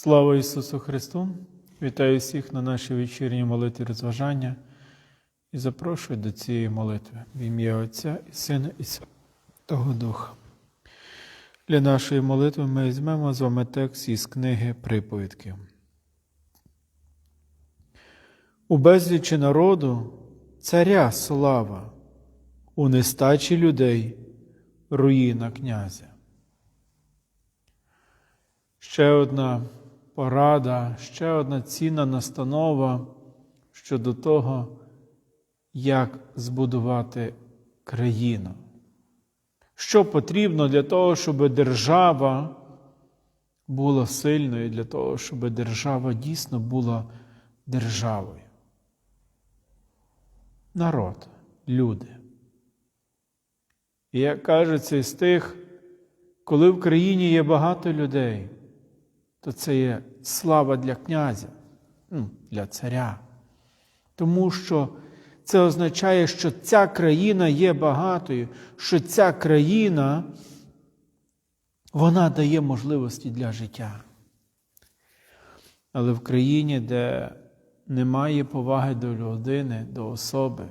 Слава Ісусу Христу! Вітаю всіх на нашій вечірній молитві розважання і запрошую до цієї молитви в ім'я Отця і Сина і Святого Духа. Для нашої молитви ми візьмемо з вами текст із книги Приповідки. У безлічі народу царя слава, у нестачі людей руїна князя. Ще одна порада, ще одна цінна настанова щодо того, як збудувати країну. Що потрібно для того, щоб держава була сильною, для того, щоб держава дійсно була державою. Народ, люди. І як кажеться із тих, коли в країні є багато людей, то це є слава для князя, ну, для царя. Тому що це означає, що ця країна є багатою, що ця країна вона дає можливості для життя. Але в країні, де немає поваги до людини, до особи,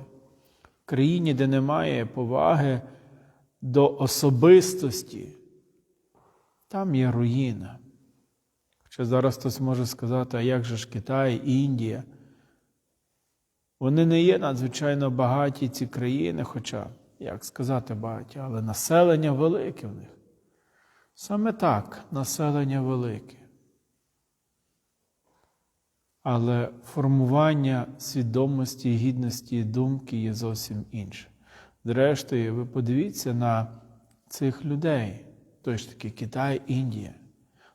в країні, де немає поваги до особистості, там є руїна. Хоча зараз хтось може сказати, а як же ж Китай, Індія? Вони не є надзвичайно багаті ці країни, хоча, як сказати багаті, але населення велике в них. Саме так, населення велике. Але формування свідомості, гідності і думки є зовсім інше. Зрештою, ви подивіться на цих людей, той таки Китай, Індія.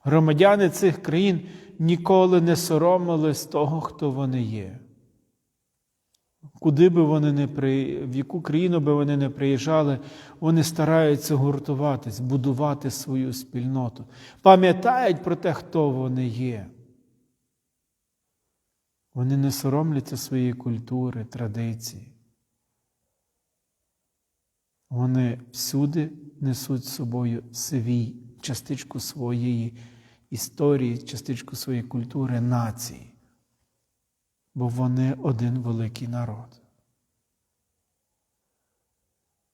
Громадяни цих країн ніколи не соромились того, хто вони є. Куди би вони не при... в яку країну би вони не приїжджали, вони стараються гуртуватись, будувати свою спільноту, пам'ятають про те, хто вони є. Вони не соромляться своєї культури, традиції. Вони всюди несуть з собою свій частичку своєї історії, частичку своєї культури, нації, бо вони один великий народ.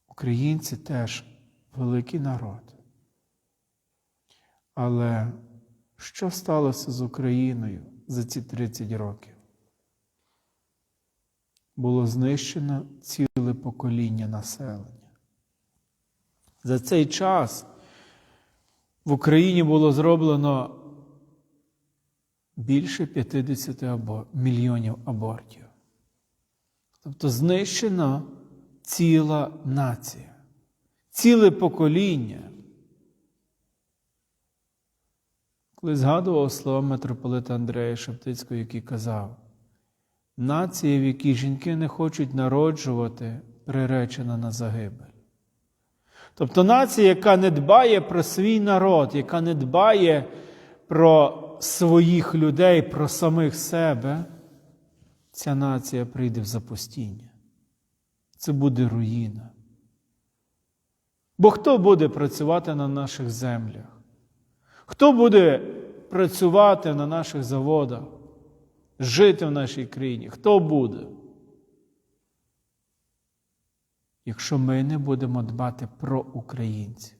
Українці теж великий народ. Але що сталося з Україною за ці 30 років? Було знищено ціле покоління населення. За цей час в Україні було зроблено більше 50 або... мільйонів абортів. Тобто знищена ціла нація, ціле покоління. Коли згадував слова митрополита Андрея Шептицького, який казав, нація, в якій жінки не хочуть народжувати, приречена на загибель. Тобто нація, яка не дбає про свій народ, яка не дбає про своїх людей, про самих себе, ця нація прийде в запустіння. Це буде руїна. Бо хто буде працювати на наших землях? Хто буде працювати на наших заводах, жити в нашій країні? Хто буде? Якщо ми не будемо дбати про українців.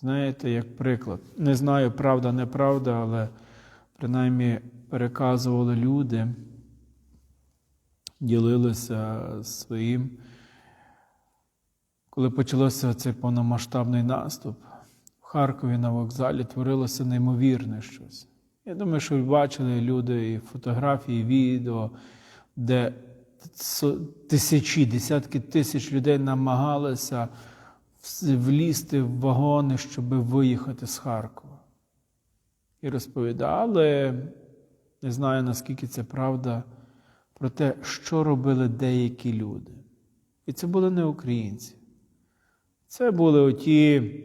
Знаєте, як приклад, не знаю, правда, неправда, але принаймні переказували люди, ділилися своїм. Коли почався цей повномасштабний наступ, в Харкові на вокзалі творилося неймовірне щось. Я думаю, що бачили люди і фотографії, і відео, де тисячі, десятки тисяч людей намагалися влізти в вагони, щоб виїхати з Харкова. І розповідали, не знаю наскільки це правда, про те, що робили деякі люди. І це були не українці. Це були оті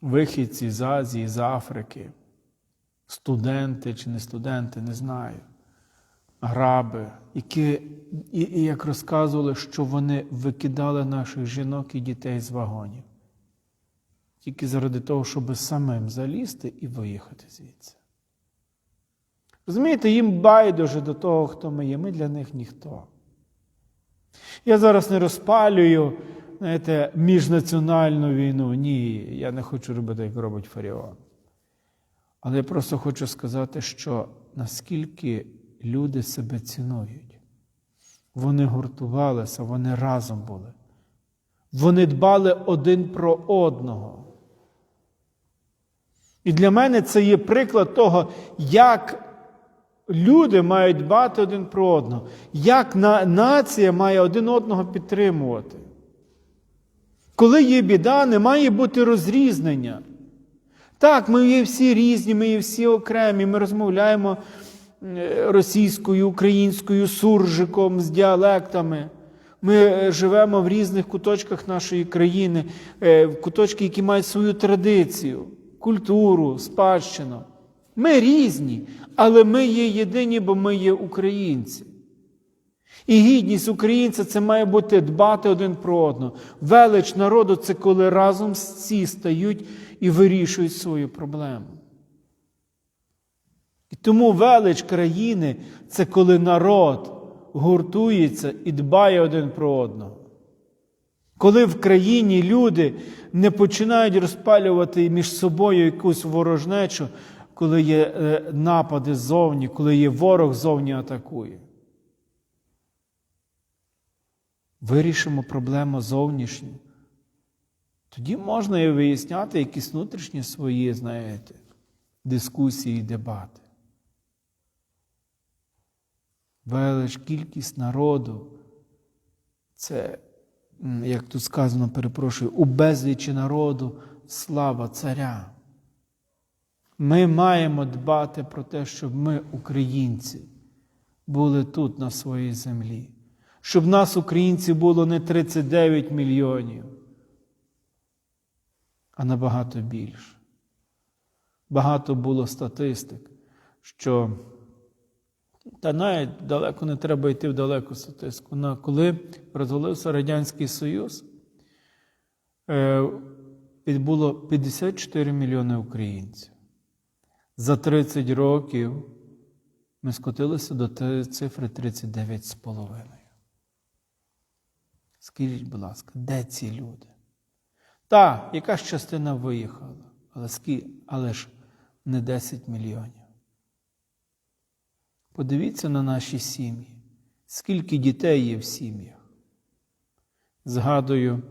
вихідці з Азії, з Африки, студенти чи не студенти, не знаю граби, які, і, і як розказували, що вони викидали наших жінок і дітей з вагонів. тільки заради того, щоб самим залізти і виїхати звідси. Розумієте, їм байдуже до того, хто ми є. Ми для них ніхто. Я зараз не розпалюю знаєте, міжнаціональну війну. Ні, я не хочу робити, як робить Фаріон. Але я просто хочу сказати, що наскільки люди себе цінують. Вони гуртувалися, вони разом були. Вони дбали один про одного. І для мене це є приклад того, як люди мають дбати один про одного, як нація має один одного підтримувати. Коли є біда, не має бути розрізнення. Так, ми є всі різні, ми є всі окремі, ми розмовляємо російською, українською, суржиком, з діалектами. Ми е, живемо в різних куточках нашої країни, е, в куточки, які мають свою традицію, культуру, спадщину. Ми різні, але ми є єдині, бо ми є українці. І гідність українця це має бути дбати один про одного. Велич народу це коли разом всі стають і вирішують свою проблему. Тому велич країни це коли народ гуртується і дбає один про одного. Коли в країні люди не починають розпалювати між собою якусь ворожнечу, коли є е, напади ззовні, коли є ворог ззовні атакує. Вирішимо проблему зовнішню. Тоді можна і виясняти якісь внутрішні свої, знаєте, дискусії, і дебати. Велич кількість народу. Це, як тут сказано, перепрошую, у безлічі народу слава царя. Ми маємо дбати про те, щоб ми, українці, були тут, на своїй землі. Щоб нас, українців, було не 39 мільйонів, а набагато більше. Багато було статистик, що та навіть далеко не треба йти в далеку статистику. На коли розвалився Радянський Союз, е, було 54 мільйони українців. За 30 років ми скотилися до цифри 39,5. Скажіть, будь ласка, де ці люди? Так, якась частина виїхала, але, але ж не 10 мільйонів. Подивіться на наші сім'ї, скільки дітей є в сім'ях. Згадую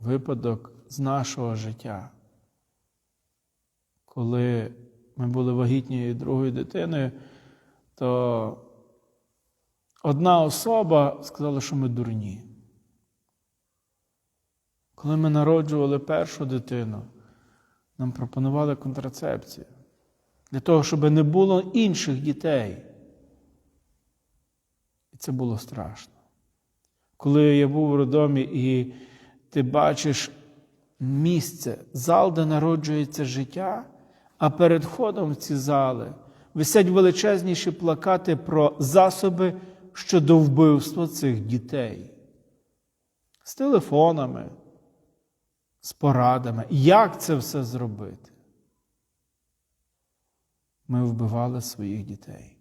випадок з нашого життя, коли ми були вагітньою другою дитиною, то одна особа сказала, що ми дурні. Коли ми народжували першу дитину, нам пропонували контрацепцію для того, щоб не було інших дітей. І це було страшно. Коли я був у роддомі і ти бачиш місце, зал, де народжується життя, а перед входом в ці зали висять величезніші плакати про засоби щодо вбивства цих дітей. З телефонами, з порадами. Як це все зробити? Ми вбивали своїх дітей.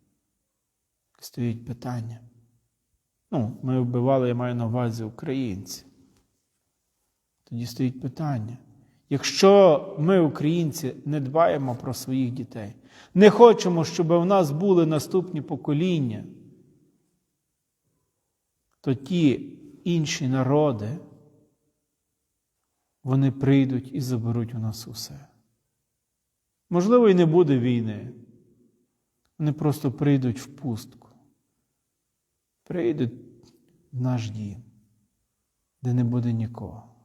Стоїть питання. Ну, ми вбивали, я маю на увазі українці. Тоді стоїть питання. Якщо ми, українці, не дбаємо про своїх дітей, не хочемо, щоб у нас були наступні покоління, то ті інші народи, вони прийдуть і заберуть у нас усе. Можливо, і не буде війни. Вони просто прийдуть в пустку. Прийдуть в наш дім, де не буде нікого.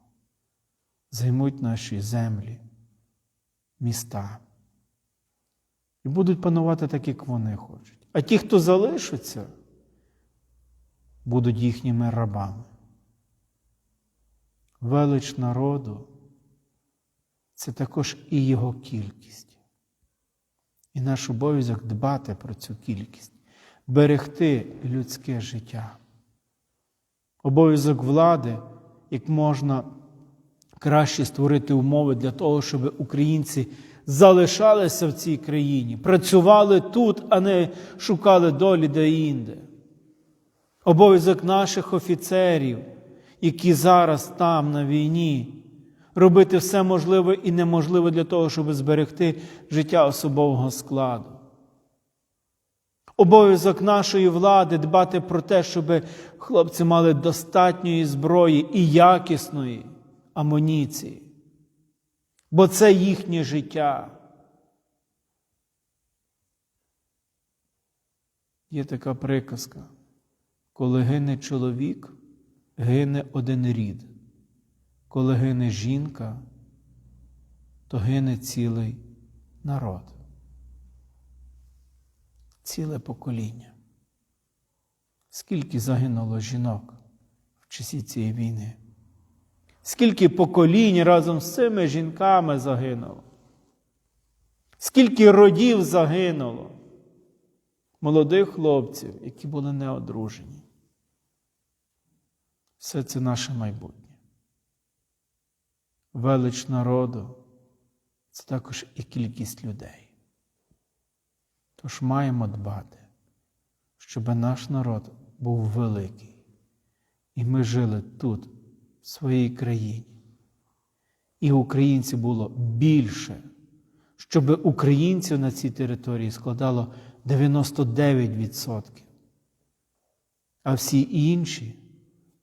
Займуть наші землі, міста. І будуть панувати так, як вони хочуть. А ті, хто залишаться, будуть їхніми рабами. Велич народу це також і його кількість. І наш обов'язок дбати про цю кількість, берегти людське життя. Обов'язок влади як можна кращі створити умови для того, щоб українці залишалися в цій країні, працювали тут, а не шукали долі де-інде. Обов'язок наших офіцерів, які зараз там на війні, робити все можливе і неможливе для того, щоб зберегти життя особового складу. Обов'язок нашої влади дбати про те, щоб хлопці мали достатньої зброї і якісної амуніції. Бо це їхнє життя. Є така приказка. Коли гине чоловік, гине один рід. Коли гине жінка, то гине цілий народ ціле покоління. Скільки загинуло жінок в часі цієї війни? Скільки поколінь разом з цими жінками загинуло? Скільки родів загинуло? Молодих хлопців, які були неодружені. Все це наше майбутнє. Велич народу це також і кількість людей. Тож маємо дбати, щоб наш народ був великий, і ми жили тут, в своїй країні. І українців було більше, щоб українців на цій території складало 99%. А всі інші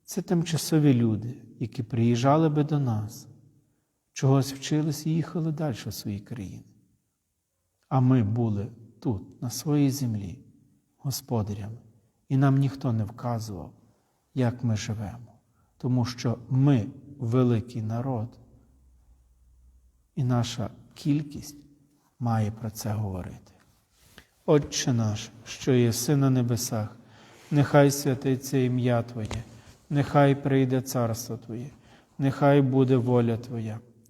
це тимчасові люди, які приїжджали би до нас, чогось вчились і їхали далі в свої країни. А ми були тут, на своїй землі, господарями, і нам ніхто не вказував, як ми живемо, тому що ми великий народ, і наша кількість має про це говорити. Отче наш, що є син на небесах, нехай святиться ім'я Твоє, нехай прийде царство Твоє, нехай буде воля Твоя,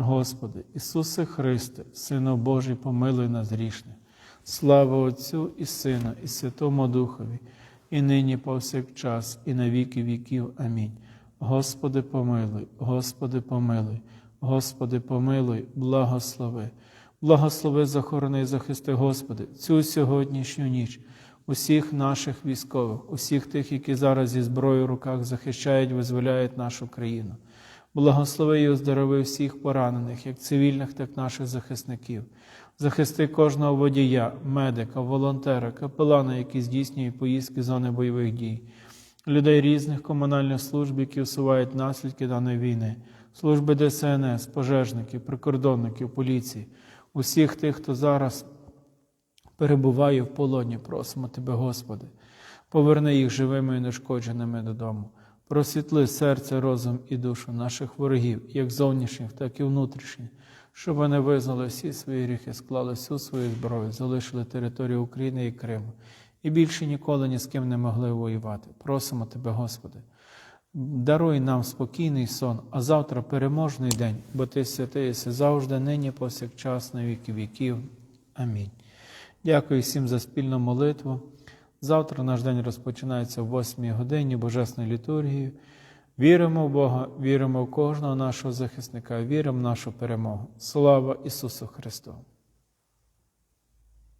Господи, Ісусе Христе, Сину Божий, помилуй нас грішних. Слава Отцю і Сину, і Святому Духові, і нині повсякчас, і на віки віків. Амінь. Господи, помилуй, Господи, помилуй, Господи, помилуй, благослови, благослови, захорони і захисти, Господи, цю сьогоднішню ніч, усіх наших військових, усіх тих, які зараз зі зброєю в руках захищають, визволяють нашу країну. Благослови і оздорови всіх поранених, як цивільних, так і наших захисників. Захисти кожного водія, медика, волонтера, капелана, які здійснює поїздки зони бойових дій, людей різних комунальних служб, які усувають наслідки даної війни, служби ДСНС, пожежників, прикордонників, поліції, усіх тих, хто зараз перебуває в полоні, просимо Тебе, Господи, поверни їх живими і нешкодженими додому. Просвітли серце, розум і душу наших ворогів, як зовнішніх, так і внутрішніх, щоб вони визнали всі свої гріхи, склали всю свою зброю, залишили територію України і Криму і більше ніколи ні з ким не могли воювати. Просимо Тебе, Господи, даруй нам спокійний сон, а завтра переможний день, бо Ти святий єси завжди, нині, повсякчас, на віки віків. Амінь. Дякую всім за спільну молитву. Завтра наш день розпочинається в 8 годині Божественної літургії. Віримо в Бога, віримо в кожного нашого захисника, віримо в нашу перемогу. Слава Ісусу Христу!